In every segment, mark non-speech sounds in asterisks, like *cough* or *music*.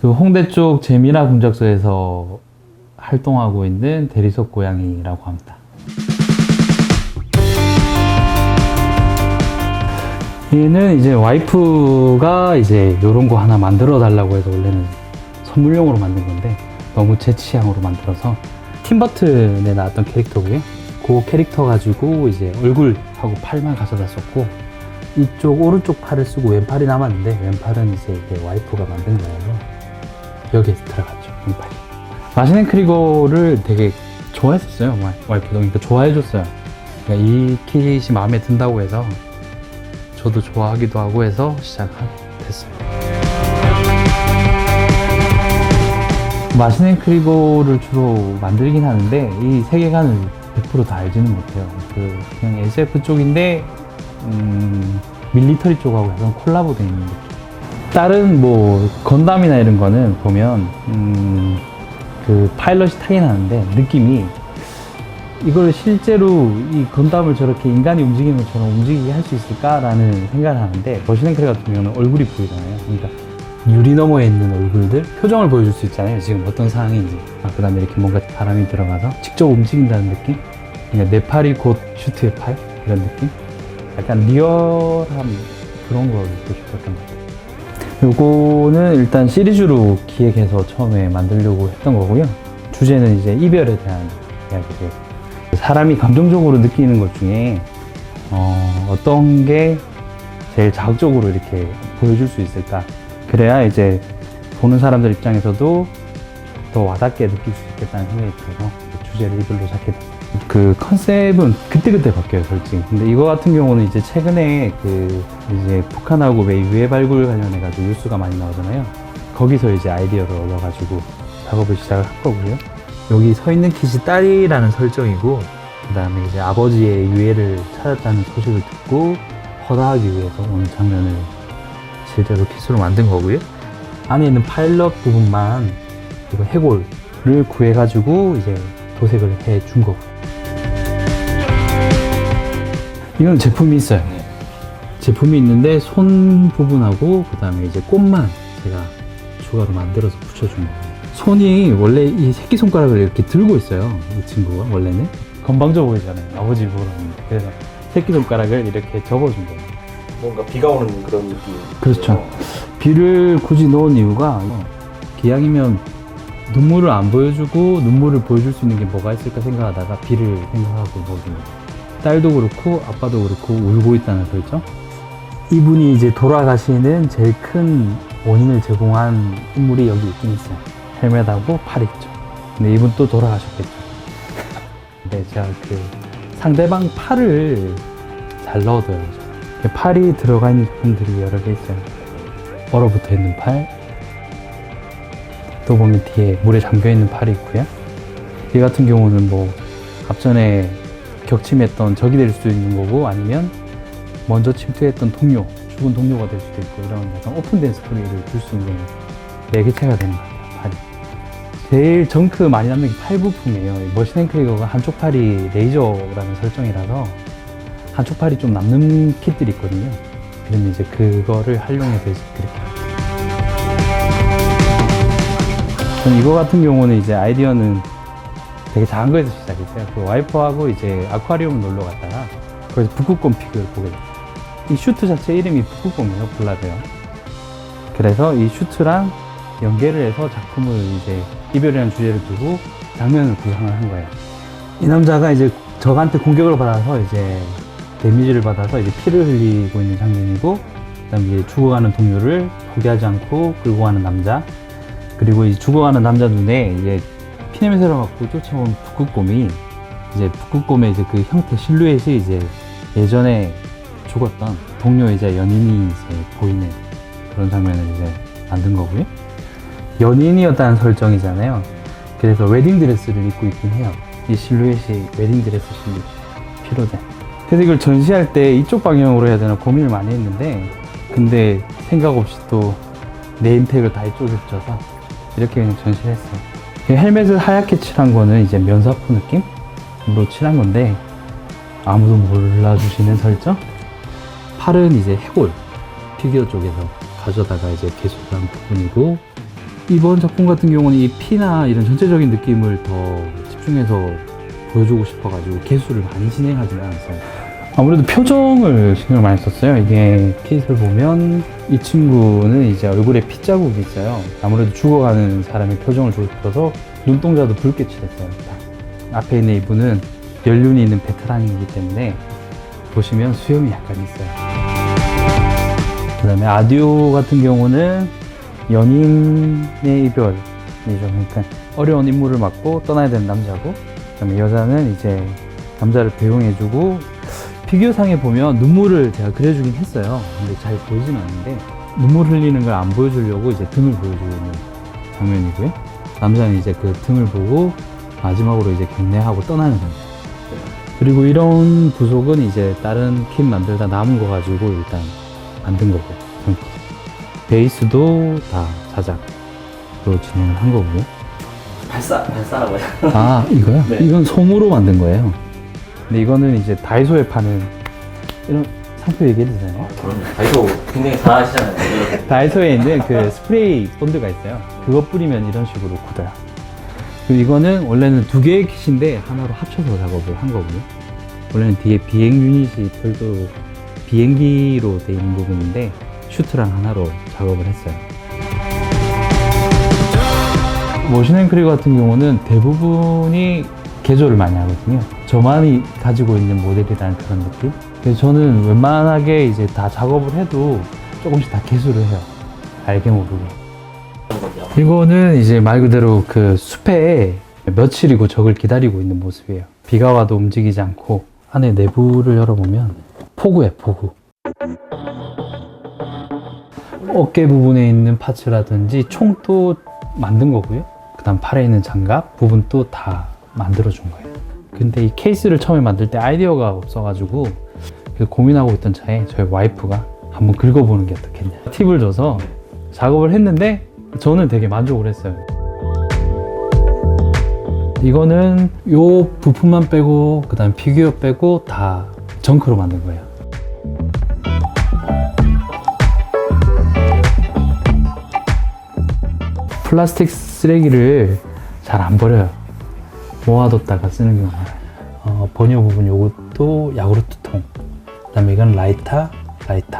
그 홍대 쪽 재미나 공작소에서 활동하고 있는 대리석 고양이라고 합니다. 얘는 이제 와이프가 이제 요런 거 하나 만들어 달라고 해서 원래는 선물용으로 만든 건데 너무 제 취향으로 만들어서 팀버튼에 나왔던 캐릭터고요. 그 캐릭터 가지고 이제 얼굴하고 팔만 가져다 썼고 이쪽 오른쪽 팔을 쓰고 왼팔이 남았는데 왼팔은 이제 내 와이프가 만든 거예요. 여기에 들어갔죠 왼팔이. 마시넨 크리거를 되게 좋아했었어요 와- 와이프도 그러니까 좋아해줬어요. 그러니까 이 킷이 마음에 든다고 해서 저도 좋아하기도 하고 해서 시작했어요. 마시넨 크리고를 주로 만들긴 하는데 이 세계관을 100%다 알지는 못해요. 그 그냥 SF 쪽인데 음, 밀리터리 쪽하고 약간 콜라보되어 있는 느낌. 다른 뭐 건담이나 이런 거는 보면 음, 그 파일럿이 타긴 하는데 느낌이 이걸 실제로 이 건담을 저렇게 인간이 움직이는 것처럼 움직이게 할 수 있을까라는 생각을 하는데 머신앤크레 같은 경우는 얼굴이 보이잖아요. 그러니까 유리 너머에 있는 얼굴들 표정을 보여줄 수 있잖아요. 지금 어떤 상황인지. 아, 그 다음에 이렇게 뭔가 바람이 들어가서 직접 움직인다는 느낌. 그러니까 내 팔이 곧 슈트의 팔 이런 느낌. 약간 리얼한 그런 걸 듣고 싶었던 것 같아요. 요거는 일단 시리즈로 기획해서 처음에 만들려고 했던 거고요. 주제는 이제 이별에 대한 이야기를 사람이 감정적으로 느끼는 것 중에 어, 어떤 게 제일 자극적으로 이렇게 보여줄 수 있을까? 그래야 이제 보는 사람들 입장에서도 더 와닿게 느낄 수 있겠다는 생각이 들어서 그 주제를 이걸로 잡게 됐어요. 그 컨셉은 그때그때 바뀌어요, 솔직히. 근데 이거 같은 경우는 이제 최근에 그 이제 북한하고 왜 유해 발굴 관련해가지고 뉴스가 많이 나오잖아요. 거기서 이제 아이디어를 얻어가지고 작업을 시작을 한 거고요. 여기 서 있는 킷이 딸이라는 설정이고, 그 다음에 이제 아버지의 유해를 찾았다는 소식을 듣고 허다하기 위해서 오는 장면을 실제로 킷으로 만든 거고요. 안에 있는 파일럿 부분만 이거 해골을 구해가지고 이제 도색을 해 준 거고. 이건 제품이 있어요. 제품이 있는데 손 부분하고 그 다음에 이제 꽃만 제가 추가로 만들어서 붙여준 거예요. 손이 원래 이 새끼 손가락을 이렇게 들고 있어요. 이 친구가 원래는 건방져 보이잖아요. 아버지 왔는데 그래서 새끼 손가락을 이렇게 접어준 거예요. 뭔가 비가 오는 그런 느낌. 그렇죠. 비를 굳이 넣은 이유가 기왕이면 눈물을 안 보여주고 눈물을 보여줄 수 있는 게 뭐가 있을까 생각하다가 비를 생각하고 넣어준 거예요. 딸도 그렇고 아빠도 그렇고 울고 있다는 설정. 이분이 이제 돌아가시는 제일 큰 원인을 제공한 인물이 여기 있긴 있어요. 헬멧하고 팔 있죠. 근데 이분 또 돌아가셨겠죠. 근데 *laughs* 제가 그 상대방 팔을 잘 넣어둬요. 팔이 들어가 있는 제품들이 여러 개 있어요. 얼어붙어 있는 팔, 또 보면 뒤에 물에 잠겨 있는 팔이 있고요. 이 같은 경우는 뭐 앞전에 격침했던 적이 될 수도 있는 거고 아니면 먼저 침투했던 동료, 죽은 동료가 될 수도 있고 이런 약간 오픈된 스토리를 줄 수 있는 매개체가 되는 것 같아요, 팔이. 제일 정크 많이 남는 게 팔 부품이에요. 머신앤 크리거가 한쪽 팔이 레이저라는 설정이라서 한쪽 팔이 좀 남는 kit들이 있거든요. 그러면 이제 그거를 활용해서 이제 그렇게. 이거 같은 경우는 이제 아이디어는 되게 작은 거에서 시작 했어요. 그 와이프하고 이제 아쿠아리움 놀러 갔다가 거기서 북극곰 피규어를 보게 됐어요. 이 슈트 자체 이름이 북극곰이에요, 블라베어. 그래서 이 슈트랑 연계를 해서 작품을 이제 이별이라는 주제를 두고 장면을 구상을 한 거예요. 이 남자가 이제 적한테 공격을 받아서 이제 데미지를 받아서 이제 피를 흘리고 있는 장면이고, 그 다음에 이제 죽어가는 동료를 포기하지 않고 끌고 가는 남자, 그리고 이 죽어가는 남자 눈에 이제 피냄새를 맡고 쫓아온 북극곰이 이제 북극곰의 이제 그 형태 실루엣이 이제 예전에 죽었던 동료이자 연인이 이제 보이는 그런 장면을 이제 만든 거고요. 연인이었다는 설정이잖아요. 그래서 웨딩드레스를 입고 있긴 해요. 이 실루엣이 웨딩드레스 실루엣 피로된. 그래서 이걸 전시할 때 이쪽 방향으로 해야 되나 고민을 많이 했는데 근데 생각 없이 또 네임택을 다 이쪽에 붙여서 이렇게 그냥 전시를 했어요. 이 헬멧을 하얗게 칠한 거는 이제 면사포 느낌으로 칠한 건데 아무도 몰라주시는 설정? 팔은 이제 해골 피규어 쪽에서 가져다가 이제 개수한 부분이고 이번 작품 같은 경우는 이 피나 이런 전체적인 느낌을 더 집중해서 보여주고 싶어가지고 개수를 많이 진행하지는 않았어요. 아무래도 표정을 신경을 많이 썼어요. 이게 핏을 보면 이 친구는 이제 얼굴에 피 자국이 있어요. 아무래도 죽어가는 사람의 표정을 주고 싶어서 눈동자도 붉게 칠했어요. 딱. 앞에 있는 이분은 연륜이 있는 베테랑이기 때문에 보시면 수염이 약간 있어요. 그 다음에 아디오 같은 경우는 연인의 이별이죠. 그러니까 어려운 임무를 맡고 떠나야 되는 남자고, 그 다음에 여자는 이제 남자를 배웅해주고, 피규어상에 보면 눈물을 제가 그려주긴 했어요. 근데 잘 보이진 않는데, 눈물 흘리는 걸 안 보여주려고 이제 등을 보여주고 있는 장면이고요. 남자는 이제 그 등을 보고 마지막으로 이제 경례하고 떠나는 겁니다. 그리고 이런 부속은 이제 다른 킷 만들다 남은 거 가지고 일단 만든 거고. 베이스도 다 자작으로 진행을 한 거고요. 발사 발사라고 해요. 아, 이거요? *laughs* 네. 이건 솜으로 만든 거예요. 근데 이거는 이제 다이소에 파는 이런 상표 얘기해도 되나요? 그럼 다이소 굉장히 잘하시잖아요. *laughs* 다이소에 있는 그 스프레이 본드가 있어요. 그거 뿌리면 이런 식으로 굳어요. 그리고 이거는 원래는 두 개의 킷인데 하나로 합쳐서 작업을 한 거고요. 원래는 뒤에 비행 유닛이 별도로 비행기로 돼 있는 부분인데 슈트랑 하나로 작업을 했어요. 모션 앵크리 같은 경우는 대부분이 개조를 많이 하거든요. 저만이 가지고 있는 모델이라는 그런 느낌. 그래서 저는 웬만하게 이제 다 작업을 해도 조금씩 다 개수를 해요. 알게 모르게. 이거는 이제 말 그대로 그 숲에 며칠이고 적을 기다리고 있는 모습이에요. 비가 와도 움직이지 않고 안에 내부를 열어보면 폭우에 폭우. 어깨 부분에 있는 파츠라든지 총도 만든 거고요. 그 다음 팔에 있는 장갑 부분도 다 만들어준 거예요. 근데 이 케이스를 처음에 만들 때 아이디어가 없어가지고 그 고민하고 있던 차에 저희 와이프가 한번 긁어보는 게 어떻겠냐 팁을 줘서 작업을 했는데 저는 되게 만족을 했어요. 이거는 요 부품만 빼고 그 다음 피규어 빼고 다 정크로 만든 거예요. 플라스틱 쓰레기를 잘 안 버려요. 모아뒀다가 쓰는 많아요. 어, 번역 부분 요것도 야구르트통. 그 다음에 이건 라이터, 라이터.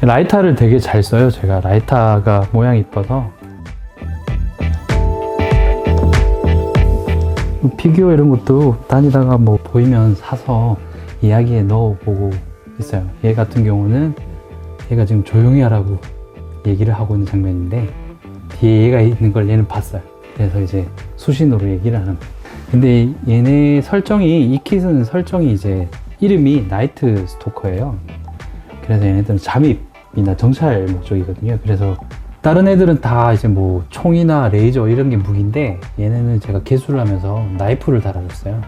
라이터를 되게 잘 써요. 제가 라이터가 모양이 이뻐서. 피규어 이런 것도 다니다가 뭐 보이면 사서 이야기에 넣어보고 있어요. 얘 같은 경우는 얘가 지금 조용히 하라고 얘기를 하고 있는 장면인데 뒤에 얘가 있는 걸 얘는 봤어요. 그래서 이제 수신호로 얘기를 하는 거예요. 근데 얘네 설정이 이 킷은 설정이 이제 이름이 나이트 스토커예요. 그래서 얘네들은 잠입이나 정찰 목적이거든요. 그래서 다른 애들은 다 이제 뭐 총이나 레이저 이런 게 무기인데 얘네는 제가 개수를 하면서 나이프를 달아줬어요.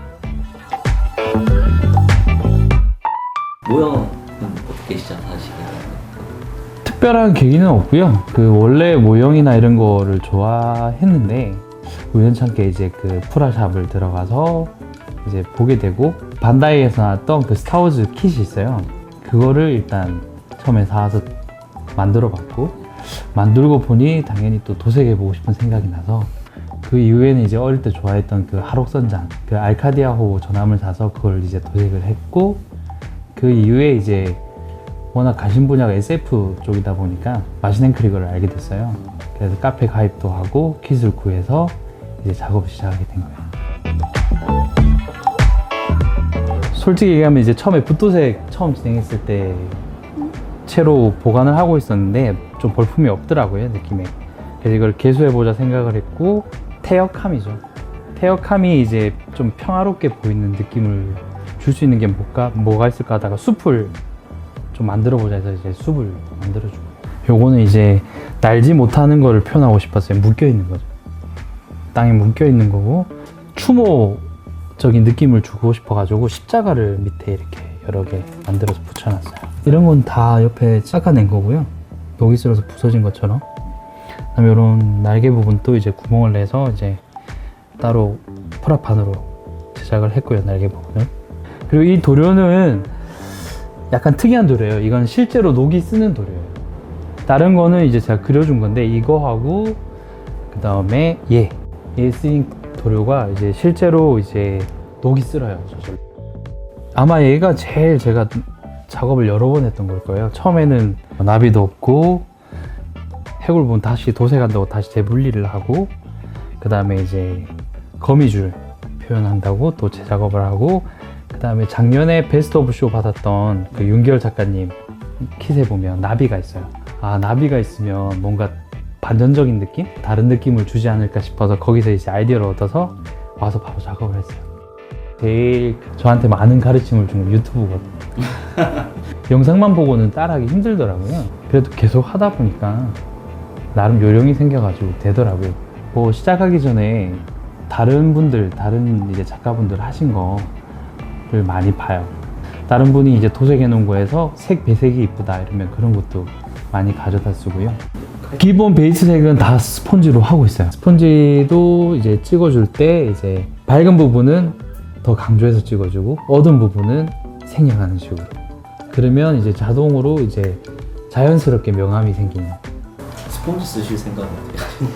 모형은 어떻게 시작하시게? 특별한 계기는 없고요. 그 원래 모형이나 이런 거를 좋아했는데 우연찮게 이제 그 프라샵을 들어가서 이제 보게 되고 반다이에서 나왔던 그 스타워즈 kit이 있어요. 그거를 일단 처음에 사와서 만들어 봤고 만들고 보니 당연히 또 도색해 보고 싶은 생각이 나서 그 이후에는 이제 어릴 때 좋아했던 그 하록선장 그 알카디아호 전함을 사서 그걸 이제 도색을 했고 그 이후에 이제 워낙 가신 분야가 SF 쪽이다 보니까 마시넨 크리거를 알게 됐어요. 그래서 카페 가입도 하고 킷을 구해서 이제 작업을 시작하게 된 거예요. 솔직히 얘기하면 이제 처음에 붓도색 처음 진행했을 때 채로 보관을 하고 있었는데 좀 볼품이 없더라고요 느낌에. 그래서 이걸 개수해보자 생각을 했고 태역함이죠. 태역함이 이제 좀 평화롭게 보이는 느낌을 줄 수 있는 게 뭐가, 뭐가 있을까 하다가 숲을 좀 만들어 보자 해서 이제 숲을 만들어 준 거예요. 요거는 이제 날지 못하는 거를 표현하고 싶었어요. 묶여 있는 거죠. 땅에 묶여 있는 거고 추모적인 느낌을 주고 싶어가지고 십자가를 밑에 이렇게 여러 개 만들어서 붙여놨어요. 이런 건 다 옆에 깎아낸 거고요. 녹이 쓸어서 부서진 것처럼. 그다음에 이런 날개 부분 또 이제 구멍을 내서 이제 따로 프라판으로 제작을 했고요. 날개 부분은. 그리고 이 도료는 약간 특이한 도료예요. 이건 실제로 녹이 쓰는 도료예요. 다른 거는 이제 제가 그려준 건데 이거하고 그 다음에 얘. 얘 쓰인 도료가 이제 실제로 이제 녹이 쓸어요. 아마 얘가 제일 제가 작업을 여러 번 했던 걸 거예요. 처음에는 나비도 없고 해골 부분 다시 도색한다고 다시 재분리를 하고 그 다음에 이제 거미줄 표현한다고 또 재작업을 하고 그 다음에 작년에 베스트 오브 쇼 받았던 그 윤결 작가님 킷에 보면 나비가 있어요. 아 나비가 있으면 뭔가 반전적인 느낌? 다른 느낌을 주지 않을까 싶어서 거기서 이제 아이디어를 얻어서 와서 바로 작업을 했어요. 제일 저한테 많은 가르침을 준 건 유튜브거든요. *laughs* 영상만 보고는 따라하기 힘들더라고요. 그래도 계속 하다 보니까 나름 요령이 생겨가지고 되더라고요. 뭐 시작하기 전에 다른 분들, 다른 이제 작가분들 하신 거를 많이 봐요. 다른 분이 이제 도색해 놓은 거에서 색 배색이 이쁘다 이러면 그런 것도 많이 가져다 쓰고요. 기본 베이스 색은 다 스펀지로 하고 있어요. 스펀지도 이제 찍어줄 때 이제 밝은 부분은 더 강조해서 찍어주고 어두운 부분은 생략하는 식으로. 그러면 이제 자동으로 이제 자연스럽게 명암이 생기는. 스폰지 쓰실 생각은 어때요?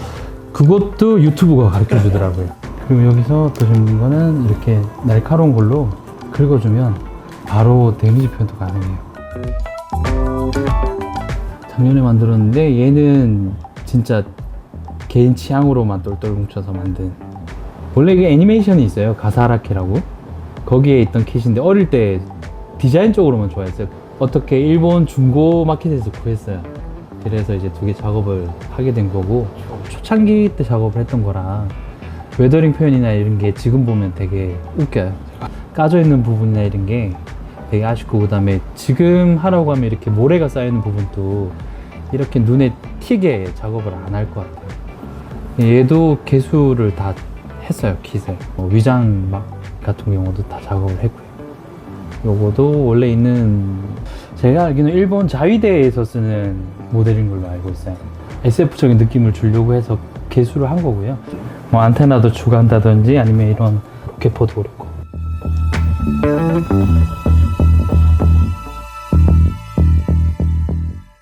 그것도 유튜브가 가르쳐 주더라고요. 그리고 여기서 또 재밌는 거는 이렇게 날카로운 걸로 긁어주면 바로 데미지 표현도 가능해요. 작년에 만들었는데 얘는 진짜 개인 취향으로만 똘똘 뭉쳐서 만든. 원래 이게 애니메이션이 있어요. 가사라케라고. 거기에 있던 킷인데 어릴 때 디자인 쪽으로만 좋아했어요. 어떻게 일본 중고 마켓에서 구했어요. 그래서 이제 두 개 작업을 하게 된 거고 초창기 때 작업을 했던 거라 웨더링 표현이나 이런 게 지금 보면 되게 웃겨요. 까져 있는 부분이나 이런 게 되게 아쉽고 그 다음에 지금 하라고 하면 이렇게 모래가 쌓이는 부분도 이렇게 눈에 튀게 작업을 안 할 것 같아요. 얘도 개수를 다 했어요 킷에 뭐 위장 막 같은 경우도 다 작업을 했고요. 요거도 원래 있는 제가 알기로는 일본 자위대에서 쓰는 모델인 걸로 알고 있어요. SF적인 느낌을 주려고 해서 개수를 한 거고요. 뭐 안테나도 추가한다든지 아니면 이런 궤포도 그렇고.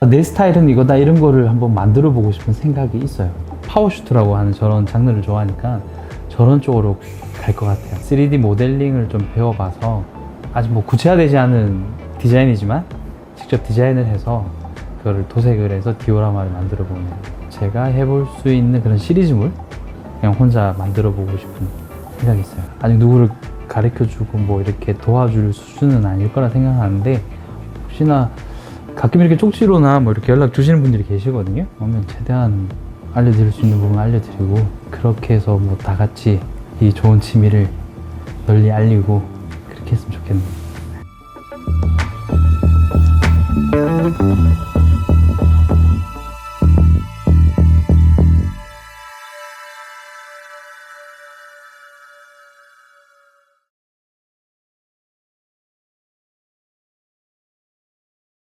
내 스타일은 이거다 이런 거를 한번 만들어 보고 싶은 생각이 있어요. 파워슈트라고 하는 저런 장르를 좋아하니까 저런 쪽으로 갈 것 같아요. 3D 모델링을 좀 배워봐서 아직 뭐 구체화되지 않은 디자인이지만 직접 디자인을 해서 그거를 도색을 해서 디오라마를 만들어 보면 제가 해볼 수 있는 그런 시리즈물 그냥 혼자 만들어 보고 싶은 생각이 있어요. 아직 누구를 가르쳐 주고 뭐 이렇게 도와줄 수준은 아닐 거라 생각하는데 혹시나 가끔 이렇게 쪽지로나 뭐 이렇게 연락 주시는 분들이 계시거든요. 그러면 최대한 알려드릴 수 있는 부분 알려드리고 그렇게 해서 뭐 다 같이 이 좋은 취미를 널리 알리고 그렇게 했으면 좋겠네요.